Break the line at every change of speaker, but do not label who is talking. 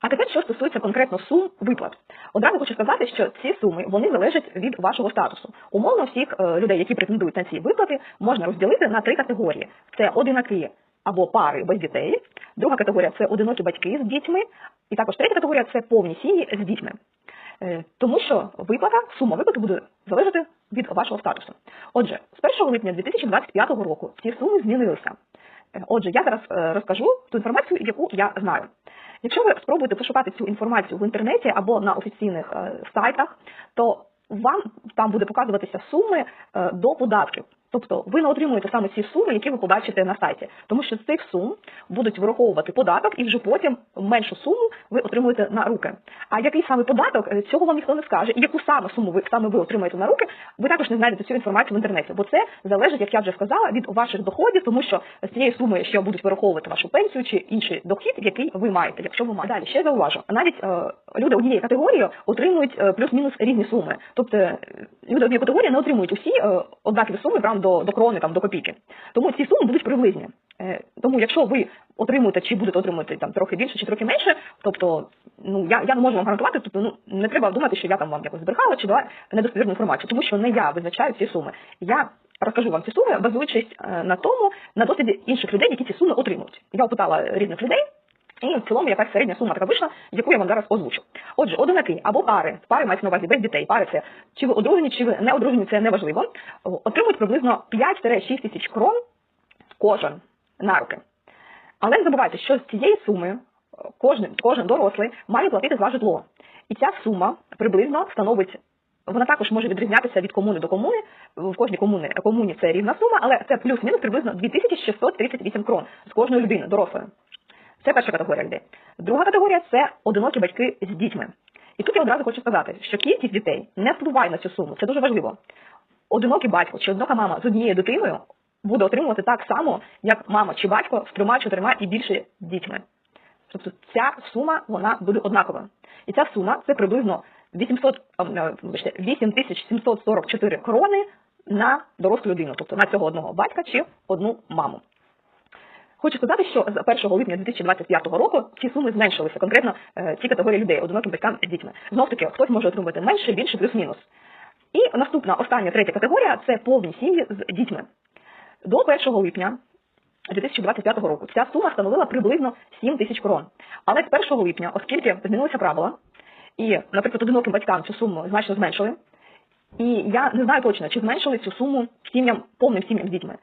А тепер, що стосується конкретно сум виплат, одразу хочу сказати, що ці суми вони залежать від вашого статусу. Умовно всіх е, людей, які претендують на ці виплати, можна розділити на три категорії: це одинаки або пари без дітей. Друга категорія це одинокі батьки з дітьми, і також третя категорія це повні сім'ї з дітьми. Е, Тому що виплата, сума виплати буде залежати від вашого статусу. Отже, з 1 липня 2025 року ці суми змінилися. Е, Отже, я зараз розкажу ту інформацію, яку я знаю. Якщо ви спробуєте пошукати цю інформацію в інтернеті або на офіційних е, сайтах, то вам там буде показуватися суми е, до податків. Тобто ви не отримуєте саме ці суми, які ви побачите на сайті, тому що з цих сум будуть вираховувати податок, і вже потім меншу суму ви отримуєте на руки. А який саме податок, е, цього вам ніхто не скаже. І яку саме суму ви саме ви отримаєте на руки, ви також не знайдете цю інформацію в інтернеті, бо це залежить, як я вже сказала, від ваших доходів, тому що з цієї суми, що будуть вираховувати вашу пенсію чи інший дохід, який ви маєте, якщо ви маєте. Далі ще зауважу, навіть е, люди однієї категорії отримують е, плюс-мінус різні суми. Тобто е, люди однієї категорії не отримують усі е, однакові суми до, до крони, там до копійки. Тому ці суми будуть приблизні. Е, Тому якщо ви отримуєте чи будете отримувати там трохи більше чи трохи менше, тобто ну я, я не можу вам гарантувати, тобто ну не треба думати, що я там вам якось збрехала чи дала недостовірну інформацію, тому що не я визначаю ці суми. Я розкажу вам ці суми, базуючись е, на тому, на досвіді інших людей, які ці суми отримують. Я опитала різних людей. І в цілому якась середня сума така вийшла, яку я вам зараз озвучу. Отже, одинаки або пари, пари мають на увазі без дітей, пари це чи ви одружені, чи ви не одружені, це не важливо. Отримують приблизно 5-6 тисяч крон кожен на руки. Але не забувайте, що з цієї суми кожен, кожен дорослий має платити за житло. І ця сума приблизно становить, вона також може відрізнятися від комуни до комуни. В кожній комуні, комуні це різна сума, але це плюс-мінус приблизно 2638 крон з кожної людини, дорослої. Це перша категорія людей. Друга категорія це одинокі батьки з дітьми. І тут я одразу хочу сказати, що кількість дітей не впливає на цю суму. Це дуже важливо. Одинокий батько чи одинока мама з однією дитиною буде отримувати так само, як мама чи батько з трьома, чотирма і більше дітьми. Тобто ця сума вона буде однакова. І ця сума це приблизно 800, а, е, вибачте, 8744 крони на дорослу людину, тобто на цього одного батька чи одну маму. Хочу сказати, що з 1 липня 2025 року ці суми зменшилися, конкретно е, ці категорії людей, одиноким батькам з дітьми. Знов таки, хтось може отримувати менше, більше, плюс-мінус. І наступна, остання, третя категорія це повні сім'ї з дітьми. До 1 липня 2025 року ця сума становила приблизно 7 тисяч крон. Але з 1 липня, оскільки змінилися правила, і, наприклад, одиноким батькам цю суму значно зменшили, і я не знаю точно, чи зменшили цю суму сім'ям, повним сім'ям з дітьми.